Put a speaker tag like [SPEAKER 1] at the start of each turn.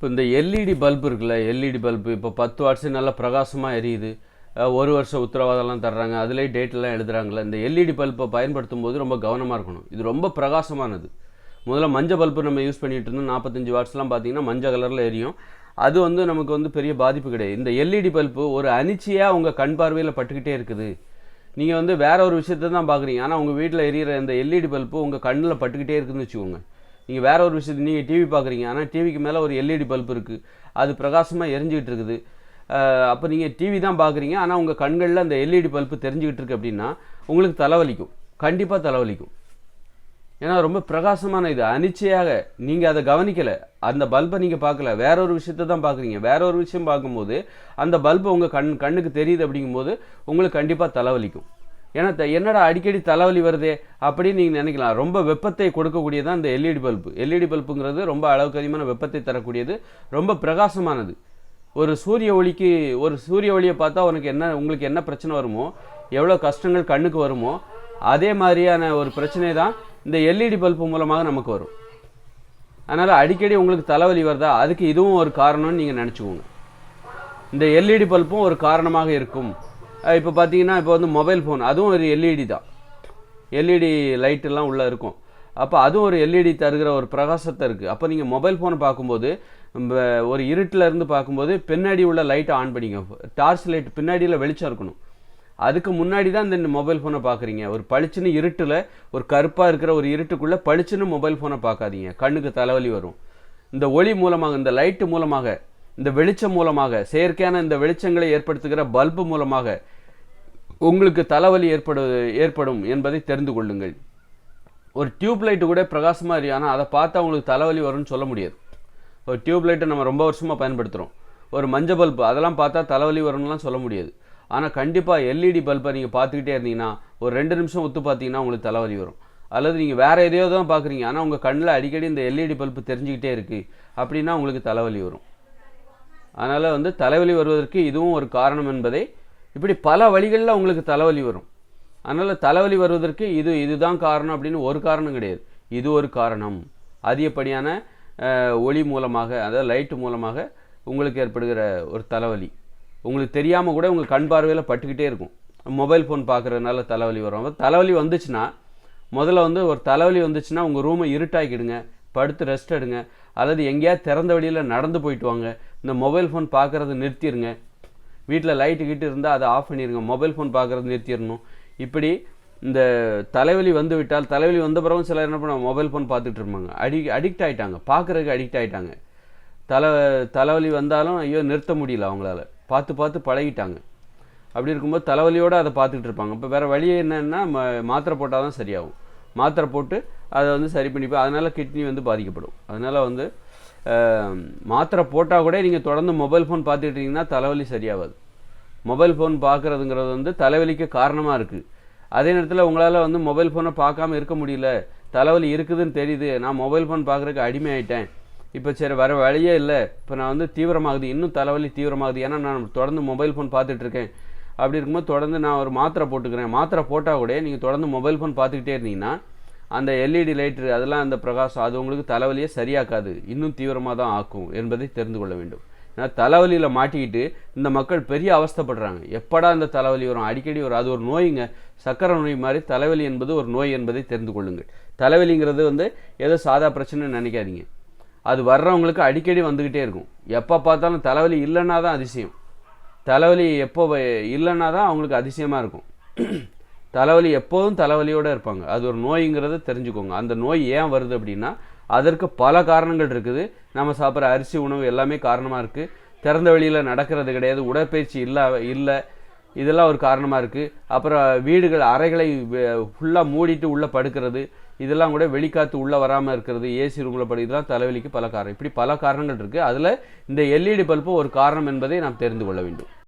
[SPEAKER 1] இப்போ இந்த LED bulb இருக்குல்ல எல்இடி பல்பு இப்போ பத்து வாட்ஸு நல்லா பிரகாசமாக எரியுது. ஒரு வருஷம் உத்தரவாதம்லாம் தர்றாங்க அதுலேயே டேட்லாம் எழுதுறாங்கல்ல. இந்த எல்இடி பல்பை பயன்படுத்தும் போது ரொம்ப கவனமாக இருக்கணும். இது ரொம்ப பிரகாசமானது. முதல்ல மஞ்சள் பல்பு நம்ம யூஸ் பண்ணிகிட்டு இருந்தோம் நாற்பத்தஞ்சு வாட்ஸ்லாம் பார்த்தீங்கன்னா மஞ்சள் கலரில் எரியும். அது வந்து நமக்கு வந்து பெரிய பாதிப்பு கிடையாது. இந்த எல்இடி பல்பு ஒரு அனிச்சையாக உங்கள் கண் பார்வையில் பட்டுக்கிட்டே இருக்குது. நீங்கள் வந்து வேற ஒரு விஷயத்தை தான் பார்க்குறீங்க ஆனால் உங்கள் வீட்டில் எரியிற இந்த எல்இடி பல்பு உங்கள் கண்ணில் பட்டுக்கிட்டே இருக்குதுன்னு வச்சுக்கோங்க. நீங்கள் வேற ஒரு விஷயத்தை நீங்கள் டிவி பார்க்குறீங்க. ஆனால் டிவிக்கு மேலே ஒரு எல்இடி பல்ப் இருக்குது அது பிரகாசமாக எரிஞ்சிக்கிட்டு இருக்குது. அப்போ நீங்கள் டிவி தான் பார்க்குறீங்க. ஆனால் உங்கள் கண்களில் அந்த எல்இடி பல்ப் தெரிஞ்சுக்கிட்டு இருக்கு அப்படின்னா உங்களுக்கு தலைவலிக்கும். கண்டிப்பாக தலைவலிக்கும். ஏன்னா ரொம்ப பிரகாசமான இது. அனிச்சையாக நீங்கள் அதை கவனிக்கலை. அந்த பல்பை நீங்கள் பார்க்கல. வேற ஒரு விஷயத்தை தான் பார்க்குறீங்க. வேற ஒரு விஷயம் பார்க்கும்போது அந்த பல்பு உங்கள் கண் கண்ணுக்கு தெரியுது அப்படிங்கும்போது உங்களுக்கு கண்டிப்பாக தலைவலிக்கும். ஏன்னா த- என்னடா அடிக்கடி தலைவலி வருதே அப்படின்னு நீங்கள் நினைக்கலாம். ரொம்ப வெப்பத்தை கொடுக்கக்கூடியதான் இந்த எல்இடி பல்பு. எல்இடி பல்புங்கிறது ரொம்ப அளவுக்கு அதிகமான வெப்பத்தை தரக்கூடியது ரொம்ப பிரகாசமானது. ஒரு சூரிய ஒளிக்கு ஒரு சூரிய ஒளியை பார்த்தா உனக்கு என்ன உங்களுக்கு என்ன பிரச்சனை வருமோ எவ்வளோ கஷ்டங்கள் கண்ணுக்கு வருமோ அதே மாதிரியான ஒரு பிரச்சனை தான் இந்த எல்இடி பல்பு மூலமாக நமக்கு வரும். அதனால் அடிக்கடி உங்களுக்கு தலைவலி வருதா அதுக்கு இதுவும் ஒரு காரணம்னு நீங்கள் நினச்சிக்கோங்க. இந்த எல்இடி பல்பும் ஒரு காரணமாக இருக்கும். இப்போ பார்த்தீங்கன்னா இப்போ வந்து மொபைல் ஃபோன் அதுவும் ஒரு எல்இடி தான். எல்இடி லைட்டெல்லாம் உள்ளே இருக்கும். அப்போ அதுவும் ஒரு எல்இடி தருகிற ஒரு பிரகாசத்தை இருக்குது அப்போ நீங்கள் மொபைல் ஃபோனை பார்க்கும்போது நம்ம ஒரு இருட்டில் இருந்து பார்க்கும்போது பின்னாடி உள்ள லைட்டை ஆன் பண்ணிங்க டார்ச் லைட் பின்னாடியில் வெளிச்சம் இருக்கணும். அதுக்கு முன்னாடி தான் இந்த மொபைல் ஃபோனை பார்க்குறீங்க. ஒரு பளிச்சுன்னு இருட்டில் ஒரு கருப்பாக இருக்கிற ஒரு இருட்டுக்குள்ளே பளிச்சுன்னு மொபைல் ஃபோனை பார்க்காதீங்க. கண்ணுக்கு தலைவலி வரும். இந்த ஒளி மூலமாக இந்த லைட்டு மூலமாக இந்த வெளிச்சம் மூலமாக செயற்கையான இந்த வெளிச்சங்களை ஏற்படுத்துகிற பல்பு மூலமாக உங்களுக்கு தலைவலி ஏற்படு ஏற்படும் என்பதை தெரிந்து கொள்ளுங்கள். ஒரு டியூப் லைட்டு கூட பிரகாசமாக இருக்கும் ஆனால் அதை பார்த்தா உங்களுக்கு தலைவலி வரும்னு சொல்ல முடியாது. ஒரு டியூப் லைட்டை நம்ம ரொம்ப வருஷமாக பயன்படுத்துகிறோம் ஒரு மஞ்சள் பல்பு அதெல்லாம் பார்த்தா தலைவலி வரும்னுலாம் சொல்ல முடியாது. ஆனால் கண்டிப்பாக எல்இடி பல்பை நீங்கள் பார்த்துக்கிட்டே இருந்தீங்கன்னா ஒரு ரெண்டு நிமிஷம் ஒத்து பார்த்தீங்கன்னா உங்களுக்கு தலைவலி வரும். அல்லது நீங்கள் வேறு எதையோ தான் பார்க்குறீங்க ஆனால் உங்கள் கண்ணில் அடிக்கடி இந்த எல்இடி பல்பு தெரிஞ்சுக்கிட்டே இருக்குது அப்படின்னா உங்களுக்கு தலைவலி வரும். அதனால் வந்து தலைவலி வருவதற்கு இதுவும் ஒரு காரணம் என்பதை இப்படி பல வழிகளில் உங்களுக்கு தலைவலி வரும். அதனால் தலைவலி வருவதற்கு இது இதுதான் காரணம் அப்படின்னு ஒரு காரணம் கிடையாது. இது ஒரு காரணம். அதிகப்படியான ஒளி மூலமாக அதாவது லைட்டு மூலமாக உங்களுக்கு ஏற்படுகிற ஒரு தலைவலி. உங்களுக்கு தெரியாமல் கூட உங்கள் கண் பார்வையில் பட்டுக்கிட்டே இருக்கும். மொபைல் ஃபோன் பார்க்குறதுனால தலைவலி வரும். தலைவலி வந்துச்சுன்னா முதல்ல வந்து ஒரு தலைவலி வந்துச்சுன்னா உங்கள் ரூமை இருட்டாக்கிடுங்க. படுத்து ரெஸ்ட் எடுங்க. அல்லது எங்கேயாவது திறந்த வழியில் நடந்து போயிட்டு வாங்க. இந்த மொபைல் ஃபோன் பார்க்குறத நிறுத்திடுங்க வீட்டில் லைட்டு கிட்டு இருந்தால் அதை ஆஃப் பண்ணிடுங்க மொபைல் ஃபோன் பார்க்குறது நிறுத்திடணும். இப்படி இந்த தலைவலி வந்து விட்டால் தலைவலி வந்த பிறகு சிலர் என்ன பண்ணுவாங்க? மொபைல் ஃபோன் பார்த்துட்டு இருப்பாங்க. அடி அடிக்ட் ஆகிட்டாங்க பார்க்குறதுக்கு அடிக்ட் ஆகிட்டாங்க தலை தலைவலி வந்தாலும் ஐயோ நிறுத்த முடியல அவங்களால. பார்த்து பார்த்து பழகிட்டாங்க. அப்படி இருக்கும்போது தலைவலியோடு அதை பார்த்துட்டு இருப்பாங்க. இப்போ வேறு வழி என்னென்னா ம மாத்திரை போட்டால் தான் சரியாகும். மாத்திரை போட்டு அதை வந்து சரி பண்ணிப்போம் அதனால் கிட்னி வந்து பாதிக்கப்படும். அதனால் வந்து மாத்திரை போட்டால் கூட நீங்கள் தொடர்ந்து மொபைல் ஃபோன் பார்த்துட்டு இருந்தீங்கன்னா தலைவலி சரியாகாது. மொபைல் ஃபோன் பார்க்குறதுங்கிறது வந்து தலைவலிக்கு காரணமாக இருக்குது அதே நேரத்தில் உங்களால் வந்து மொபைல் ஃபோனை பார்க்காம இருக்க முடியல. தலைவலி இருக்குதுன்னு தெரியுது. நான் மொபைல் ஃபோன் பார்க்குறதுக்கு அடிமை ஆயிட்டேன் இப்போ சரி வர வழியே இல்லை. இப்போ நான் வந்து தீவிரமாகுது. இன்னும் தலைவலி தீவிரமாகுது. ஏன்னா நான் தொடர்ந்து மொபைல் ஃபோன் பார்த்துட்ருக்கேன் அப்படி இருக்கும்போது தொடர்ந்து நான் ஒரு மாத்திரை போட்டுக்கிறேன். மாத்திரை போட்டால் கூட நீங்கள் தொடர்ந்து மொபைல் ஃபோன் பார்த்துக்கிட்டே இருந்தீங்கன்னா அந்த எல்இடி லைட்டு அதெல்லாம் அந்த பிரகாசம் அது உங்களுக்கு தலைவலியை சரியாக்காது. இன்னும் தீவிரமாக தான் ஆக்கும் என்பதை தெரிந்து கொள்ள வேண்டும். ஏன்னா தலைவலியில் மாட்டிக்கிட்டு இந்த மக்கள் பெரிய அவஸ்தைப்படுறாங்க. எப்படா இந்த தலைவலி வரும்? அடிக்கடி வரும். அது ஒரு நோய்ங்க. சக்கரை நோய் மாதிரி தலைவலி என்பது ஒரு நோய் என்பதை தெரிந்து கொள்ளுங்கள். தலைவலிங்கிறது வந்து ஏதோ சாதா பிரச்சனைன்னு நினைக்காதீங்க. அது வர்றவங்களுக்கு அடிக்கடி வந்துக்கிட்டே இருக்கும். எப்போ பார்த்தாலும் தலைவலி இல்லைன்னா தான் அதிசயம். தலைவலி எப்போ வ- இல்லைன்னா தான் அவங்களுக்கு அதிசயமாக இருக்கும். தலைவலி எப்போதும் தலைவலியோடு இருப்பாங்க. அது ஒரு நோய்ங்கிறத தெரிஞ்சுக்கோங்க. அந்த நோய் ஏன் வருது அப்படின்னா அதற்கு பல காரணங்கள் இருக்குது. நம்ம சாப்பிட்ற அரிசி உணவு எல்லாமே காரணமாக இருக்குது திறந்த வெளியில் நடக்கிறது கிடையாது. உடற்பயிற்சி இல்லை இல்லை. இதெல்லாம் ஒரு காரணமாக இருக்குது அப்புறம் வீடுகள் அறைகளை ஃபுல்லாக மூடிட்டு உள்ளே படுக்கிறது. இதெல்லாம் கூட வெளிக்காத்து உள்ளே வராமல் இருக்கிறது ஏசி ரூமில் படு இதெல்லாம் தலைவலிக்கு பல காரணம். இப்படி பல காரணங்கள் இருக்குது அதில் இந்த எல்இடி பல்பு ஒரு காரணம் என்பதை நாம் தெரிந்து கொள்ள வேண்டும்.